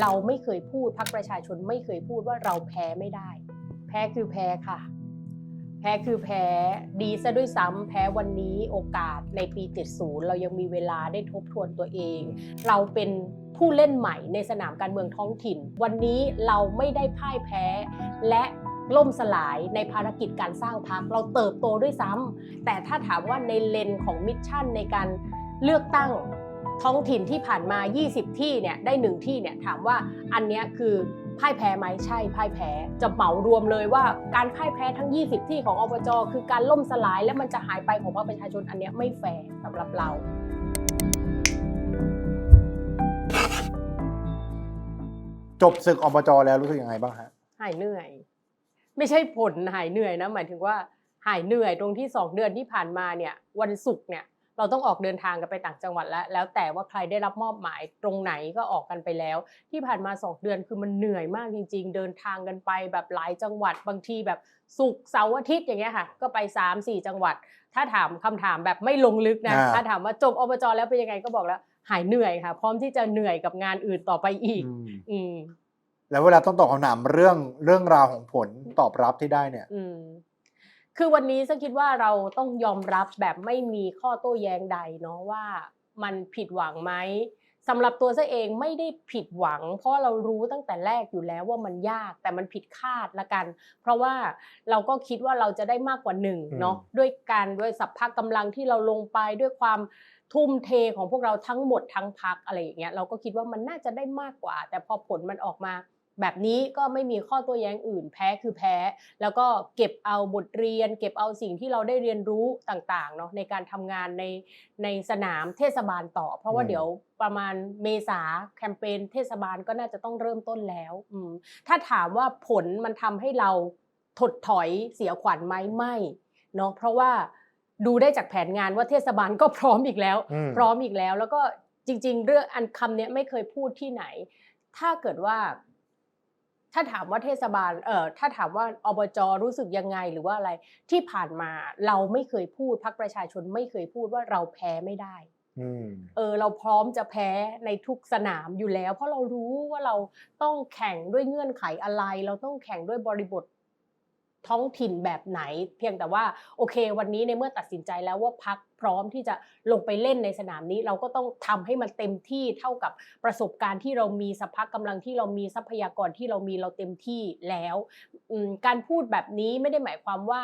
เราไม่เคยพูดพักประชาชนไม่เคยพูดว่าเราแพ้ไม่ได้ แพ้คือแพ้ค่ะ แพ้คือแพ้ดีซะด้วยซ้ำแพ้วันนี้โอกาสในปี 70 เรายังมีเวลาได้ทบทวนตัวเอง เราเป็นผู้เล่นใหม่ในสนามการเมืองท้องถิ่น วันนี้เราไม่ได้พ่ายแพ้ และล่มสลายในภารกิจการสร้างพรรคเราเติบโตด้วยซ้ำแต่ถ้าถามว่าในเลนของมิชชั่นในการเลือกตั้ง ท้องถิ่นที่ผ่านมา 20 ที่เนี่ยได้หนึ่งที่เนี่ยถามว่าอันเนี้ยคือพ่ายแพ้ไหมใช่พ่ายแพ้จะเหมารวมเลยว่าการพ่ายแพ้ทั้ง 20 ที่ของอบจคือการล่มสลายและมันจะหายไปของภาคประชาชนอันเนี้ยไม่แฟร์สำหรับเราจบศึกอบจแล้วรู้สึกยังไงบ้างฮะหายเหนื่อย ไม่ใช่ผลหายเหนื่อยนะ หมายถึงว่าหายเหนื่อยตรงที่สองเดือนที่ผ่านมาเนี่ย วันศุกร์เนี่ย เราต้องออกเดินทางกันไปต่างจังหวัดแล้ว แล้วแต่ว่าใครได้รับมอบหมายตรงไหนก็ออกกันไปแล้ว ที่ผ่านมาสองเดือนคือมันเหนื่อยมากจริง ๆ เดินทางกันไปแบบหลายจังหวัดบางทีแบบศุกร์เสาร์อาทิตย์อย่างเงี้ยค่ะ ก็ไป3ามสี่จังหวัด ถ้าถามคำถามแบบไม่ลงลึกนะอ่าถ้าถามว่าจบอบจแล้วเป็นยังไงก็บอกแล้วหายเหนื่อยค่ะ พร้อมที่จะเหนื่อยกับงานอื่นต่อไปอีก อืมอืมแล้วเวลาต้องตอบคำถามเรื่องเรื่องราวของผลตอบรับที่ได้เนี่ยอืม คือวันนี้ฉันคิดว่าเราต้องยอมรับแบบไม่มีข้อโต้แย้งใดเนาะว่ามันผิดหวังไหมสำหรับตัวซะเองไม่ได้ผิดหวัง เพราะเรารู้ตั้งแต่แรกอยู่แล้วว่ามันยากแต่มันผิดคาดละกัน เพราะว่าเราก็คิดว่าเราจะได้มากกว่าหนึ่งอืมเนาะด้วยการด้วยสัพพะกำลังที่เราลงไปด้วยความทุ่มเทของพวกเราทั้งหมดทั้งพักอะไรอย่างเงี้ยเราก็คิดว่ามันน่าจะได้มากกว่า แต่พอผลมันออกมา แบบนี้ก็ไม่มีข้อโตัวแย้งอื่น แพ้คือแพ้ แล้วก็เก็บเอาบทเรียน เก็บเอาสิ่งที่เราได้เรียนรู้ต่างๆเนาะในการทำงานในในสนามเทศบาลต่อ เพราะว่าอืมเดี๋ยวประมาณเมษาแคมเปญเทศบาลก็น่าจะต้องเริ่มต้นแล้วอืมถ้าถามว่าผลมันทำให้เราถดถอยเสียขวัญไหมไม่เนาะเพราะว่าดูได้จากแผนงานว่าเทศบาลก็พร้อมอีกแล้วอืมพร้อมอีกแล้ว แล้วก็จริง ๆ เรื่องอันคำเนี้ยไม่เคยพูดที่ไหน ถ้าเกิดว่า ถ้าถามว่าเทศบาลเอ่อถ้าถามว่าอบจรู้สึกยังไงหรือว่าอะไรที่ผ่านมาเราไม่เคยพูดพักประชาชนไม่เคยพูดว่าเราแพ้ไม่ได้อืมเออเราพร้อมจะแพ้ในทุกสนามอยู่แล้ว เพราะเรารู้ว่าเราต้องแข่งด้วยเงื่อนไขอะไร เราต้องแข่งด้วยบริบท ท้องถิ่นแบบไหน เพียงแต่ว่าโอเค วันนี้ในเมื่อตัดสินใจแล้วว่าพักพร้อมที่จะลงไปเล่นในสนามนี้ เราก็ต้องทำให้มันเต็มที่เท่ากับประสบการณ์ที่เรามีสภาพกำลังที่เรามีทรัพยากรที่เรามีเราเต็มที่แล้ว การพูดแบบนี้ไม่ได้หมายความว่า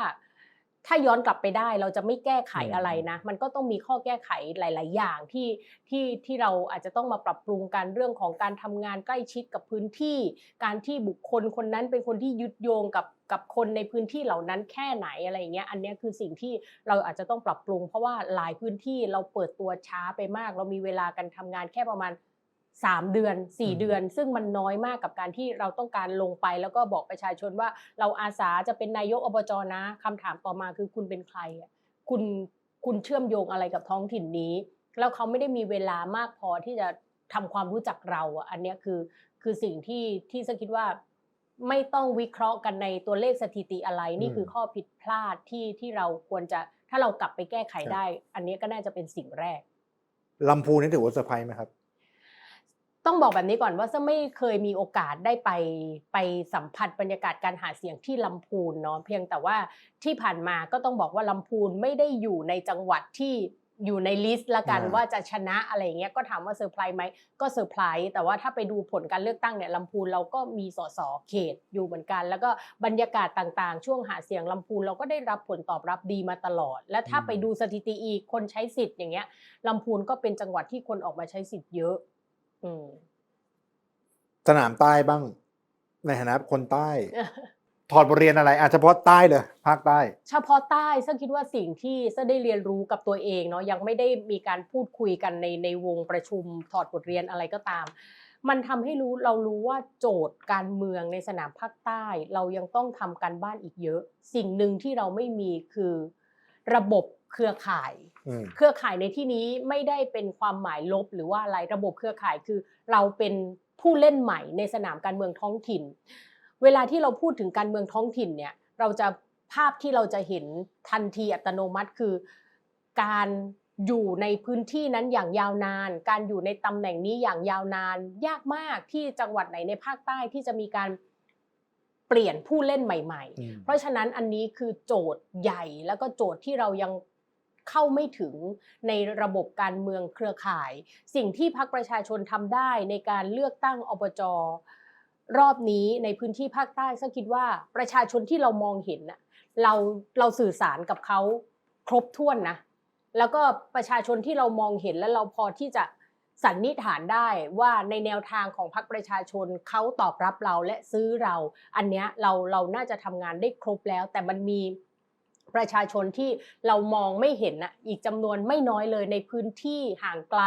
ถ้าย้อนกลับไปได้เราจะไม่แก้ไขอืมอะไรนะ มันก็ต้องมีข้อแก้ไขหลาย ๆ อย่างที่ที่ที่เราอาจจะต้องมาปรับปรุงกันเรื่องของการทำงานใกล้ชิดกับพื้นที่ การที่บุคคลคนนั้นเป็นคนที่ยึดโยงกับกับคนในพื้นที่เหล่านั้นแค่ไหนอะไรอย่างเงี้ย อันเนี้ยคือสิ่งที่เราอาจจะต้องปรับปรุง เพราะว่าหลายพื้นที่เราเปิดตัวช้าไปมาก เรามีเวลาการทำงานแค่ประมาณ 3 เดือนอืม4เดือน ซึ่งมันน้อยมากกับการที่เราต้องการลงไป แล้วก็บอกประชาชนว่าเราอาสาจะเป็นนายกอบจนะคำถามต่อมาคือคุณเป็นใครอะคุณคุณเชื่อมโยงอะไรกับท้องถิ่นนี้ แล้วเขาไม่ได้มีเวลามากพอที่จะทำความรู้จักเราอะอันเนี้ยคือคือสิ่งที่ที่ฉันคิดว่าไม่ต้องวิเคราะห์กันในตัวเลขสถิติอะไรนี่อืมคือข้อผิดพลาดที่ที่เราควรจะถ้าเรากลับไปแก้ไขครับได้ อันเนี้ยก็น่าจะเป็นสิ่งแรกลำพูนนี่ถือว่าเซอร์ไพรส์ไหมครับ ต้องบอกแบบนี้ก่อนว่าจะไม่เคยมีโอกาสได้ไปไปสัมผัสบรรยากาศการหาเสียงที่ลำพูนเนาะเพียงแต่ว่าที่ผ่านมาก็ต้องบอกว่าลำพูนไม่ได้อยู่ในจังหวัดที่อยู่ในลิสต์ละกันอ่าว่าจะชนะอะไรอย่างเงี้ยก็ถามว่าเซอร์ไพรส์ไหมก็เซอร์ไพรส์แต่ว่าถ้าไปดูผลการเลือกตั้งเนี่ยลำพูนเราก็มีสสเขตอยู่เหมือนกัน แล้วก็บรรยากาศต่างๆ ช่วงหาเสียงลำพูนเราก็ได้รับผลตอบรับดีมาตลอด และถ้าอืมไปดูสถิติอีกคนใช้สิทธิ์อย่างเงี้ยลำพูนก็เป็นจังหวัดที่คนออกมาใช้สิทธิ์เยอะอืม สนามใต้บ้าง ในฐานะคนใต้ ถอดบทเรียนอะไร อาจจะเฉพาะใต้เลยภาคใต้ เฉพาะใต้ซึ่งคิดว่าสิ่งที่ซึ่งได้เรียนรู้กับตัวเองเนาะยังไม่ได้มีการพูดคุยกันในในวงประชุม ถอดบทเรียนอะไรก็ตาม มันทำให้รู้เรารู้ว่าโจทย์การเมืองในสนามภาคใต้ เรายังต้องทำการบ้านอีกเยอะ สิ่งหนึ่งที่เราไม่มีคือ ระบบ เครือข่าย อืม เครือข่ายในที่นี้ไม่ได้เป็นความหมายลบหรือว่าอะไรระบบเครือข่ายคือ เราเป็นผู้เล่นใหม่ในสนามการเมืองท้องถิ่น เวลาที่เราพูดถึงการเมืองท้องถิ่นเนี่ยเราจะภาพที่เราจะเห็นทันทีอัตโนมัติคือ การอยู่ในพื้นที่นั้นอย่างยาวนาน การอยู่ในตำแหน่งนี้อย่างยาวนาน ยากมากที่จังหวัดไหนในภาคใต้ที่จะมีการเปลี่ยนผู้เล่นใหม่อืมๆเพราะฉะนั้นอันนี้คือโจทย์ใหญ่แล้วก็โจทย์ที่เรายัง เข้าไม่ถึงในระบบการเมืองเครือข่าย สิ่งที่พรรคประชาชนทำได้ในการเลือกตั้งอบจรอบนี้ในพื้นที่ภาคใต้ก็คิดว่าประชาชนที่เรามองเห็นน่ะเราเราสื่อสารกับเขาครบถ้วนนะ แล้วก็ประชาชนที่เรามองเห็นและเราพอที่จะสันนิษฐานได้ว่าในแนวทางของพรรคประชาชนเขาตอบรับเราและซื้อเรา อันเนี้ยเราเราน่าจะทำงานได้ครบแล้ว แต่มันมี ประชาชนที่เรามองไม่เห็นนะอีกจำนวนไม่น้อยเลยในพื้นที่ห่างไกล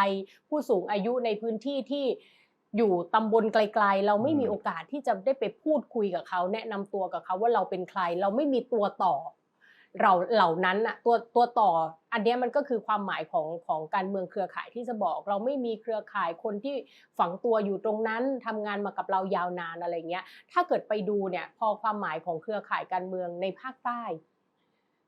ผู้สูงอายุในพื้นที่ที่อยู่ตำบลไกลๆ เราไม่มีโอกาสที่จะได้ไปพูดคุยกับเขา แนะนำตัวกับเขาว่าเราเป็นใคร เราไม่มีตัวต่อ เราเหล่านั้นอะตัวตัวต่อ อันนี้มันก็คือความหมายของของการเมืองเครือข่ายที่จะบอก เราไม่มีเครือข่ายคนที่ฝังตัวอยู่ตรงนั้นทำงานมากับเรายาวนานอะไรเงี้ยถ้าเกิดไปดูเนี่ยพอความหมายของเครือข่ายการเมืองในภาคใต้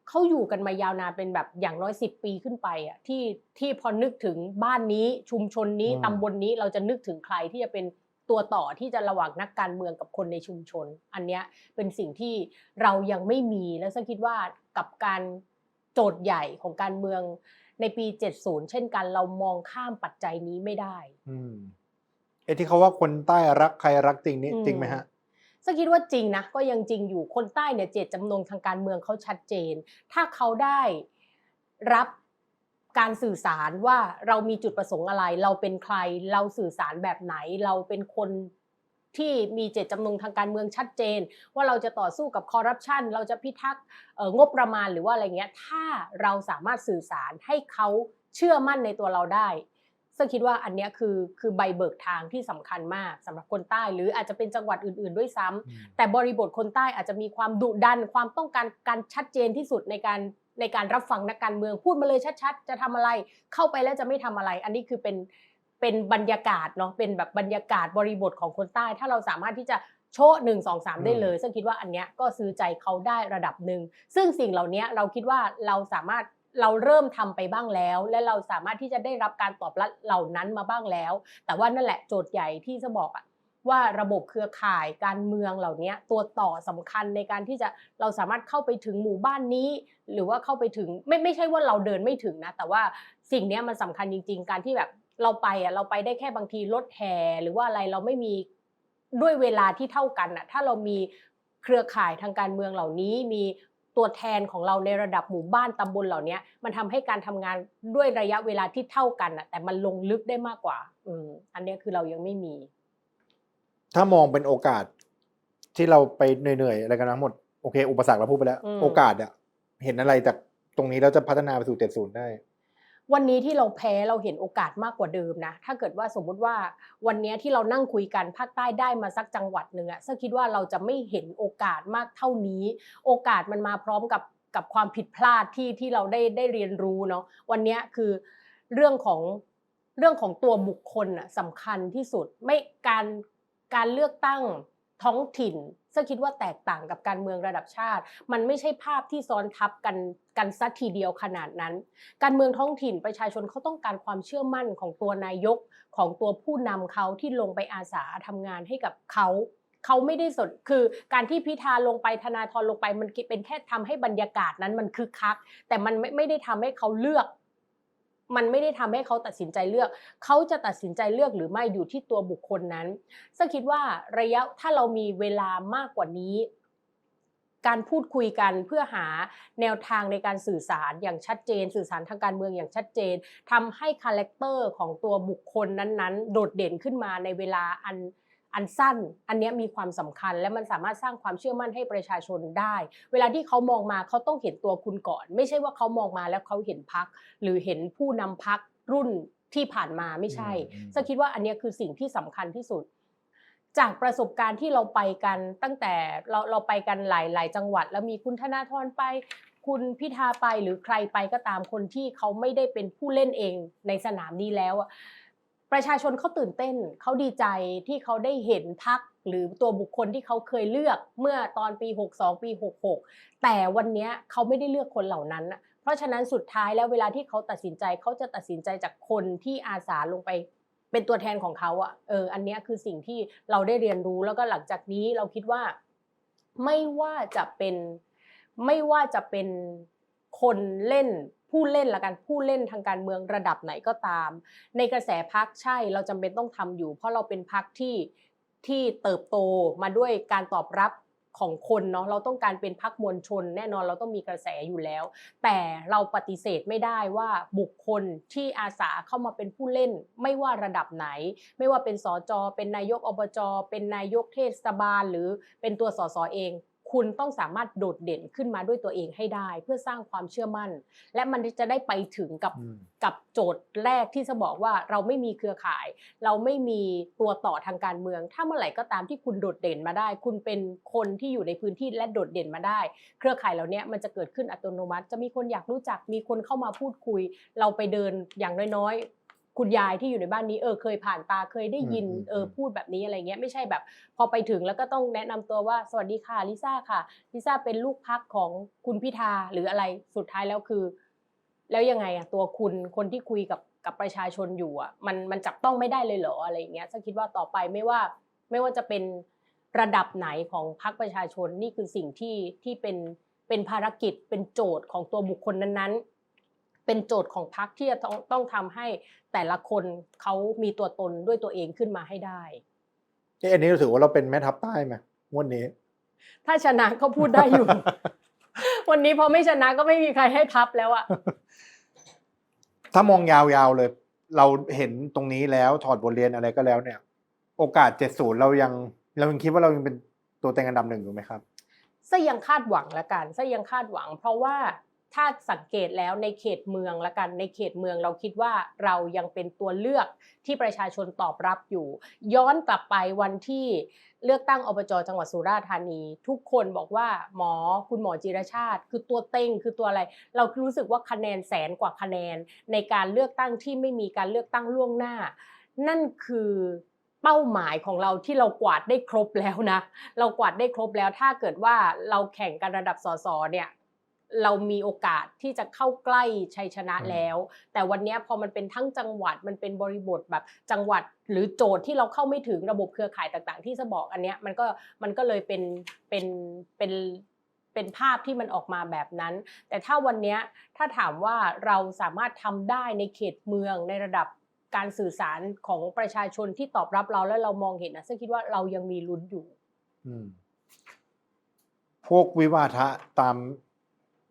เขาอยู่กันมายาวนานเป็นแบบอย่างน้อยสิบปีขึ้นไปอะที่ที่พอนึกถึงบ้านนี้ชุมชนนี้อืม ตำบลนี้เราจะนึกถึงใครที่จะเป็นตัวต่อที่จะระหว่างนักการเมืองกับคนในชุมชน อันเนี้ยเป็นสิ่งที่เรายังไม่มีแล้วฉันคิดว่ากับการโจทย์ใหญ่ของการเมืองในปี 70 เช่นกันเรามองข้ามปัจจัยนี้ไม่ได้ อืมไอ้ที่เขาว่าคนใต้รักใครรักจริงนี่อืม จริงไหมฮะ ซึ่งคิดว่าจริงนะก็ยังจริงอยู่คนใต้เนี่ยเจตจำนงทางการเมืองเขาชัดเจน ถ้าเขาได้รับการสื่อสารว่าเรามีจุดประสงค์อะไร เราเป็นใครเราสื่อสารแบบไหน เราเป็นคนที่มีเจตจำนงทางการเมืองชัดเจน ว่าเราจะต่อสู้กับคอร์รัปชันเราจะพิทักษ์งบประมาณหรือว่าอะไรเงี้ยถ้าเราสามารถสื่อสารให้เขาเชื่อมั่นในตัวเราได้ ซึ่งคิดว่าอันเนี้ยคือคือใบเบิกทางที่สำคัญมากสำหรับคนใต้ หรืออาจจะเป็นจังหวัดอื่น ๆ ด้วยซ้ำแต่บริบทคนใต้อาจจะมีความดุดันความต้องการการชัดเจนที่สุดในการในการรับฟังนักการเมืองพูดมาเลยชัดๆ จะทำอะไรเข้าไปแล้วจะไม่ทำอะไร อันนี้คือเป็นเป็นบรรยากาศเนาะเป็นแบบบรรยากาศบริบทของคนใต้ ถ้าเราสามารถที่จะโชว์หนึ่งสองสามได้เลย ซึ่งคิดว่าอันเนี้ยก็ซื้อใจเขาได้ระดับหนึ่งซึ่งสิ่งเหล่านี้เราคิดว่าเราสามารถ เราเริ่มทำไปบ้างแล้ว และเราสามารถที่จะได้รับการตอบรับเหล่านั้นมาบ้างแล้ว แต่ว่านั่นแหละโจทย์ใหญ่ที่จะบอกอะว่าระบบเครือข่ายการเมืองเหล่านี้ตัวต่อสำคัญในการที่จะเราสามารถเข้าไปถึงหมู่บ้านนี้ หรือว่าเข้าไปถึงไม่ไม่ใช่ว่าเราเดินไม่ถึงนะ แต่ว่าสิ่งนี้มันสำคัญจริง ๆ การที่แบบเราไปอะเราไปได้แค่บางทีรถแห่หรือว่าอะไรเราไม่มีด้วยเวลาที่เท่ากันอะถ้าเรามีเครือข่ายทางการเมืองเหล่านี้มี ตัวแทนของเราในระดับหมู่บ้านตำบลเหล่านี้มันทำให้การทำงานด้วยระยะเวลาที่เท่ากันอะแต่มันลงลึกได้มากกว่า อืมอันเนี้ยคือเรายังไม่มี ถ้ามองเป็นโอกาสที่เราไปเหนื่อยๆอะไรกันทั้งหมดโอเค อุปสรรคเราพูดไปแล้วอืมโอกาสอะเห็นอะไรจากตรงนี้เราจะพัฒนาไปสู่เจ็ดศูนย์ได้ วันนี้ที่เราแพ้เราเห็นโอกาสมากกว่าเดิมนะ ถ้าเกิดว่าสมมุติว่าวันนี้ที่เรานั่งคุยกันภาคใต้ได้มาสักจังหวัดหนึ่งอะซึ่งคิดว่าเราจะไม่เห็นโอกาสมากเท่านี้ โอกาสมันมาพร้อมกับกับความผิดพลาดที่ที่เราได้ได้เรียนรู้เนาะวันนี้คือเรื่องของเรื่องของตัวบุคคลอะสำคัญที่สุดไม่การการเลือกตั้ง ท้องถิ่นซึ่งคิดว่าแตกต่างกับการเมืองระดับชาติ มันไม่ใช่ภาพที่ซ้อนทับกันกันสัทีเดียวขนาดนั้น การเมืองท้องถิ่นประชาชนเขาต้องการความเชื่อมั่นของตัวนายกของตัวผู้นำเขาที่ลงไปอาสาทำงานให้กับเขาเขาไม่ได้สนคือการที่พิธาลงไปธนาธรลงไปมันเป็นแค่ทำให้บรรยากาศนั้นมันคึกคัก แต่มันไม่ไม่ได้ทำให้เขาเลือก มันไม่ได้ทำให้เขาตัดสินใจเลือก เขาจะตัดสินใจเลือกหรือไม่อยู่ที่ตัวบุคคลนั้นซึ่งคิดว่าระยะถ้าเรามีเวลามากกว่านี้ การพูดคุยกันเพื่อหาแนวทางในการสื่อสารอย่างชัดเจน สื่อสารทางการเมืองอย่างชัดเจนทำให้คาแรคเตอร์ของตัวบุคคลนั้นๆ โดดเด่นขึ้นมาในเวลาอัน อันสั้น อันเนี้ยมีความสำคัญและมันสามารถสร้างความเชื่อมั่นให้ประชาชนได้ เวลาที่เขามองมาเขาต้องเห็นตัวคุณก่อน ไม่ใช่ว่าเขามองมาแล้วเขาเห็นพัก หรือเห็นผู้นำพักรุ่นที่ผ่านมาไม่ใช่อืมอืมจะคิดว่าอันเนี้ยคือสิ่งที่สำคัญที่สุด จากประสบการณ์ที่เราไปกันตั้งแต่เราเราไปกันหลายหลายจังหวัด แล้วมีคุณธนาธรไป คุณพิธาไปหรือใครไปก็ตามคนที่เขาไม่ได้เป็นผู้เล่นเองในสนามนี้แล้วอะ ประชาชนเขาตื่นเต้นเขาดีใจที่เขาได้เห็นพักหรือตัวบุคคลที่เขาเคยเลือกเมื่อตอนปี 62 ปี 66 แต่วันนี้เขาไม่ได้เลือกคนเหล่านั้น เพราะฉะนั้นสุดท้ายแล้วเวลาที่เขาตัดสินใจเขาจะตัดสินใจจากคนที่อาสาลงไปเป็นตัวแทนของเขาอะเอออันนี้คือสิ่งที่เราได้เรียนรู้แล้วก็หลังจากนี้เราคิดว่าไม่ว่าจะเป็นไม่ว่าจะเป็นคนเล่น ผู้เล่นละกันผู้เล่นทางการเมืองระดับไหนก็ตาม ในกระแสพักใช่เราจำเป็นต้องทำอยู่ เพราะเราเป็นพักที่ที่เติบโตมาด้วยการตอบรับของคนเนาะเราต้องการเป็นพักมวลชน แน่นอนเราต้องมีกระแสอยู่แล้ว แต่เราปฏิเสธไม่ได้ว่าบุคคลที่อาสาเข้ามาเป็นผู้เล่น ไม่ว่าระดับไหน ไม่ว่าเป็นสจเป็นนายกอบจเป็นนายกเทศบาล หรือเป็นตัวสสเอง คุณต้องสามารถโดดเด่นขึ้นมาด้วยตัวเองให้ได้ เพื่อสร้างความเชื่อมั่น และมันจะได้ไปถึงกับอืมกับโจทย์แรกที่จะบอกว่าเราไม่มีเครือข่าย เราไม่มีตัวต่อทางการเมือง ถ้าเมื่อไหร่ก็ตามที่คุณโดดเด่นมาได้ คุณเป็นคนที่อยู่ในพื้นที่และโดดเด่นมาได้ เครือข่ายเหล่านี้มันจะเกิดขึ้นอัตโนมัติ จะมีคนอยากรู้จักมีคนเข้ามาพูดคุย เราไปเดินอย่างน้อยๆ คุณยายที่อยู่ในบ้านนี้เออเคยผ่านตาเคยได้ยินอืมอืมเออพูดแบบนี้อะไรเงี้ยไม่ใช่แบบ พอไปถึงแล้วก็ต้องแนะนำตัวว่าสวัสดีค่ะลิซ่าค่ะลิซ่าเป็นลูกพักของคุณพิธาหรืออะไรสุดท้ายแล้วคือ แล้วยังไงอะตัวคุณคนที่คุยกับกับประชาชนอยู่อะมันมันจับต้องไม่ได้เลยเหรออะไรอย่างเงี้ยฉันคิดว่าต่อไปไม่ว่าไม่ว่าจะเป็นระดับไหนของพรรคประชาชนนี่คือสิ่งที่ที่เป็นเป็นภารกิจเป็นโจทย์ของตัวบุคคลนั้นๆ เป็นโจทย์ของพรรคที่จะต้องต้องทำให้แต่ละคนเขามีตัวตนด้วยตัวเองขึ้นมาให้ได้เอ๊ะอันนี้เราถือว่าเราเป็นแม่ทัพใต้ไหมงวันนี้ ถ้าชนะก็พูดได้อยู่ วันนี้พอไม่ชนะก็ไม่มีใครให้ทับแล้วอะถ้ามองยาวๆเลย เราเห็นตรงนี้แล้วถอดบทเรียนอะไรก็แล้วเนี่ย โอกาส70เรายัง เรายังคิดว่าเรายังเป็นตัวเต็งอันดับหนึ่งอยู่ไหมครับซะยังคาดหวังละกันซะยังคาดหวัง เพราะว่า ถ้าสังเกตแล้วในเขตเมืองละกันในเขตเมืองเราคิดว่าเรายังเป็นตัวเลือกที่ประชาชนตอบรับอยู่ ย้อนกลับไปวันที่เลือกตั้งอบจจังหวัดสุราษฎร์ธานี ทุกคนบอกว่าหมอคุณหมอจิรชาติ คือตัวเต็งคือตัวอะไร เรารู้สึกว่าคะแนนแสนกว่าคะแนน ในการเลือกตั้งที่ไม่มีการเลือกตั้งล่วงหน้า นั่นคือเป้าหมายของเราที่เรากวาดได้ครบแล้วนะ เรากวาดได้ครบแล้วถ้าเกิดว่าเราแข่งกันระดับสสเนี่ย เรามีโอกาสที่จะเข้าใกล้ชัยชนะอืมแล้ว แต่วันเนี้ยพอมันเป็นทั้งจังหวัดมันเป็นบริบทแบบจังหวัดหรือโจทย์ที่เราเข้าไม่ถึงระบบเครือข่ายต่าง ๆ ที่จะบอกอันเนี้ยมันก็มันก็เลยเป็นเป็นเป็นเป็นภาพที่มันออกมาแบบนั้น แต่ถ้าวันเนี้ยถ้าถามว่าเราสามารถทำได้ในเขตเมืองในระดับการสื่อสารของประชาชนที่ตอบรับเราแล้วเรามองเห็นนะซึ่งคิดว่าเรายังมีลุ้นอยู่อืมพวกวิวาทะตาม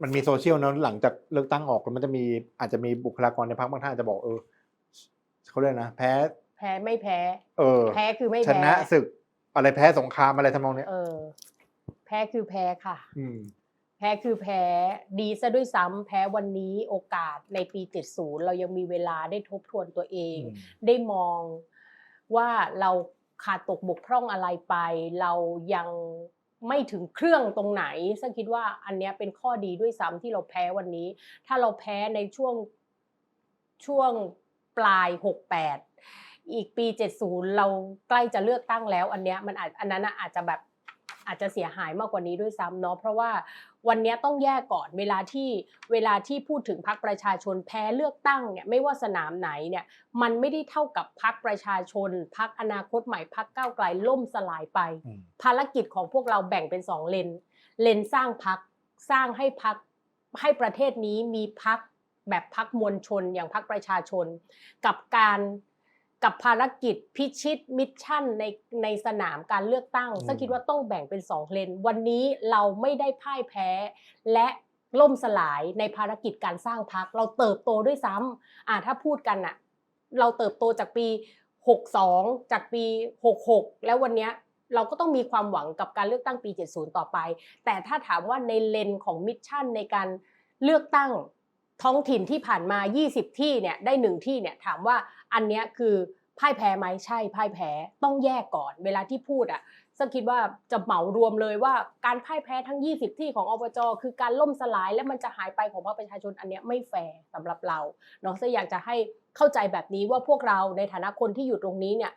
มันมีโซเชียลเนอะหลังจากเลือกตั้งออกแล้วมันจะมีอาจจะมีบุคลากรในพรรคบางท่านอาจจะบอกเออเขาเรียกนะแพ้แพ้ไม่แพ้ เออ แพ้คือไม่ชแพ้นะศึกอะไรแพ้สงครามอะไรทำนองเนี้ยเออ แพ้คือแพ้ค่ะ อืม แพ้คือแพ้ดีซะด้วยซ้ำแพ้วันนี้โอกาสในปี 70 เรายังมีเวลาได้ทบทวนตัวเองอืมได้มองว่าเราขาดตกบกพร่องอะไรไป เรายัง ไม่ถึงเครื่องตรงไหนซึ่งคิดว่าอันเนี้ยเป็นข้อดีด้วยซ้ำที่เราแพ้วันนี้ ถ้าเราแพ้ในช่วงช่วงปลาย 68 อีกปี 70 เราใกล้จะเลือกตั้งแล้ว อันเนี้ยมันอาจอันนั้นน่ะอาจจะแบบ อาจจะเสียหายมากกว่านี้ด้วยซ้ำเนาะเพราะว่าวันเนี้ยต้องแยกก่อนเวลาที่เวลาที่พูดถึงพรรคประชาชนแพ้เลือกตั้งเนี่ยไม่ว่าสนามไหนเนี่ยมันไม่ได้เท่ากับพรรคประชาชนพรรคอนาคตใหม่พรรคก้าวไกลล่มสลายไปอืมภารกิจของพวกเราแบ่งเป็นสองเลนเลนสร้างพักสร้างให้พักให้ประเทศนี้มีพักแบบพักมวลชนอย่างพักประชาชน กับการ กับภารกิจพิชิตมิชชั่นในในสนามการเลือกตั้งอืมซึ่งคิดว่าต้องแบ่งเป็นสองเลน วันนี้เราไม่ได้พ่ายแพ้ และล่มสลายในภารกิจการสร้างพัก เราเติบโตด้วยซ้ำอ่าถ้าพูดกันอะเราเติบโตจากปี 62 จากปี 66 แล้ววันเนี้ยเราก็ต้องมีความหวังกับการเลือกตั้งปี 70 ต่อไป แต่ถ้าถามว่าในเลนของมิชชั่นในการเลือกตั้ง ท้องถิ่นที่ผ่านมา 20 ที่เนี่ยได้หนึ่งที่เนี่ยถามว่าอันเนี้ยคือพ่ายแพ้ไหมใช่พ่ายแพ้ต้องแยกก่อน เวลาที่พูดอะซึ่งคิดว่าจะเหมารวมเลยว่าการพ่ายแพ้ทั้ง 20 ที่ของอบจคือการล่มสลายและมันจะหายไปของพรรคประชาชนอันเนี้ยไม่แฟร์สำหรับเราเนาะซึ่งอยากจะให้เข้าใจแบบนี้ว่าพวกเราในฐานะคนที่อยู่ตรงนี้เนี่ย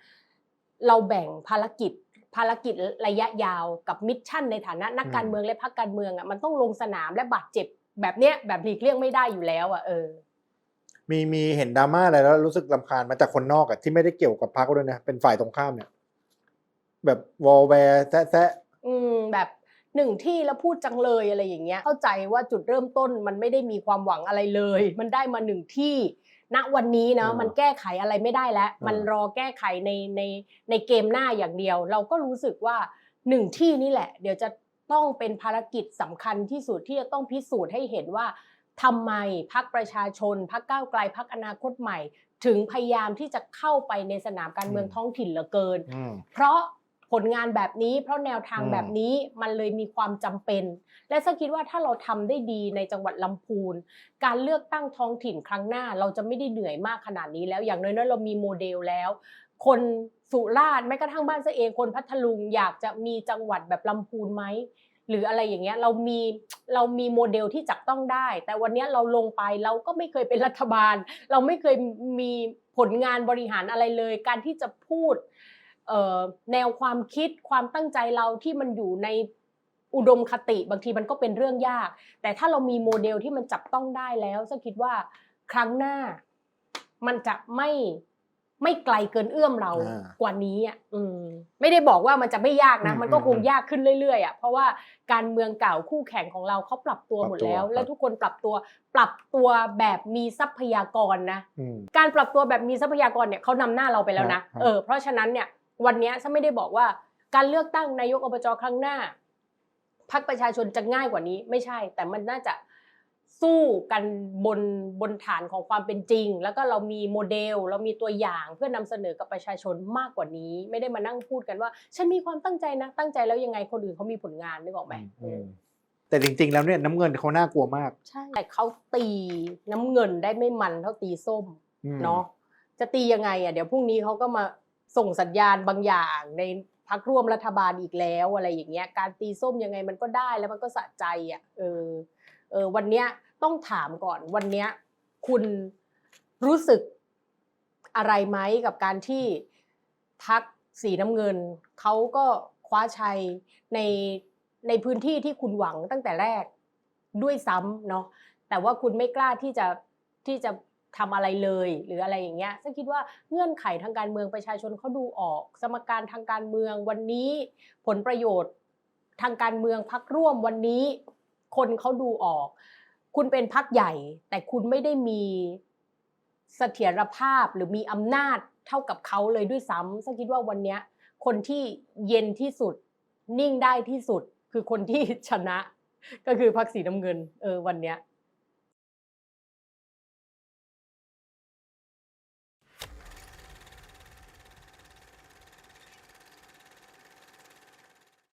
เราแบ่งภารกิจภารกิจระยะยาวกับมิชชั่นในฐานะนักการเมืองและพรรคการเมืองอะมันต้องลงสนามและบาดเจ็บ แบบเนี้ยแบบหลีกเลี่ยงไม่ได้อยู่แล้วอะเออ มีมีเห็นดราม่าอะไรแล้วรู้สึกลำคาญมาจากคนนอกอะที่ไม่ได้เกี่ยวกับพรรคด้วยนะเป็นฝ่ายตรงข้ามเนี่ย แบบวอลแวร์แซะแซะอืมแบบหนึ่งที่แล้วพูดจังเลยอะไรอย่างเงี้ย เข้าใจว่าจุดเริ่มต้นมันไม่ได้มีความหวังอะไรเลย มันได้มาหนึ่งที่ณวันนี้นะมันแก้ไขอะไรไม่ได้แล้ว มันรอแก้ไขในในในเกมหน้าอย่างเดียว เราก็รู้สึกว่าหนึ่งที่นี่แหละ เดี๋ยวจะ ต้องเป็นภารกิจสำคัญที่สุดที่จะต้องพิสูจน์ให้เห็นว่าทำไมพักประชาชนพักก้าวไกลพักอนาคตใหม่ ถึงพยายามที่จะเข้าไปในสนามการเมืองท้องถิ่นเหลือเกินอืมเพราะผลงานแบบนี้ เพราะแนวทางอืมแบบนี้มันเลยมีความจำเป็น และฉันคิดว่าถ้าเราทำได้ดีในจังหวัดลำพูน การเลือกตั้งท้องถิ่นครั้งหน้า เราจะไม่ได้เหนื่อยมากขนาดนี้แล้วอย่างน้อยๆเรามีโมเดลแล้ว คน สุราษฎร์แม้กระทั่งบ้านเสเองคนพัทลุงอยากจะมีจังหวัดแบบลำพูนไหมหรืออะไรอย่างเงี้ยเรามีเรามีโมเดลที่จับต้องได้ แต่วันเนี้ยเราลงไปเราก็ไม่เคยเป็นรัฐบาล เราไม่เคยมีผลงานบริหารอะไรเลย การที่จะพูดแนวความคิดความตั้งใจเราที่มันอยู่ในอุดมคติบางทีมันก็เป็นเรื่องยาก แต่ถ้าเรามีโมเดลที่มันจับต้องได้แล้วฉันคิดว่าครั้งหน้ามันจะไม่ ไม่ไกลเกินเอื้อมเราอ่ากว่านี้อะอืมไม่ได้บอกว่ามันจะไม่ยากนะ อืมมันก็คงอืมยากขึ้นเรื่อยๆอะเพราะว่าการเมืองเก่าคู่แข่งของเราเขาปรับตัวหมดแล้ว ปรับตัว และทุกคนปรับตัวปรับตัวแบบมีทรัพยากรนะ อืม การปรับตัวแบบมีทรัพยากรเนี่ยเขานำหน้าเราไปแล้วนะฮะเออเพราะฉะนั้นเนี่ยวันเนี้ยฉันไม่ได้บอกว่าการเลือกตั้งนายกอบจครั้งหน้าพรรคประชาชนจะง่ายกว่านี้ ไม่ใช่ แต่มันน่าจะ สู้กันบนบนฐานของความเป็นจริง แล้วก็เรามีโมเดล เรามีตัวอย่างเพื่อนำเสนอกับประชาชนมากกว่านี้ ไม่ได้มานั่งพูดกันว่า ฉันมีความตั้งใจนะตั้งใจแล้วยังไงคนอื่นเขามีผลงานนึกออกไหมอืมแต่จริงๆ แล้วเนี่ยน้ำเงินเขาน่ากลัวมากใช่แต่เขาตีน้ำเงินได้ไม่มันเท่าตีส้มอืมเนาะจะตียังไงอะเดี๋ยวพรุ่งนี้เขาก็มาส่งสัญญาณบางอย่างในพักร่วมรัฐบาลอีกแล้วอะไรอย่างเงี้ย การตีส้มยังไงมันก็ได้แล้วมันก็สะใจอะเออเออวันเนี้ย ต้องถามก่อนวันนี้คุณรู้สึกอะไรไหมกับการที่พักสีน้ำเงิน เขาก็คว้าชัยในในพื้นที่ที่คุณหวังตั้งแต่แรกด้วยซ้ำเนาะแต่ว่าคุณไม่กล้าที่จะที่จะทำอะไรเลย หรืออะไรอย่างเงี้ยฉันคิดว่าเงื่อนไขทางการเมืองประชาชนเขาดูออก สมการทางการเมืองวันนี้ผลประโยชน์ทางการเมืองพักร่วมวันนี้ คนเขาดูออก คุณเป็นพักใหญ่ แต่คุณไม่ได้มีเสถียรภาพหรือมีอำนาจเท่ากับเขาเลยด้วยซ้ำฉันคิดว่าวันนี้คนที่เย็นที่สุด นิ่งได้ที่สุด คือคนที่ชนะ ก็คือพักสีน้ำเงิน เออวันเนี้ย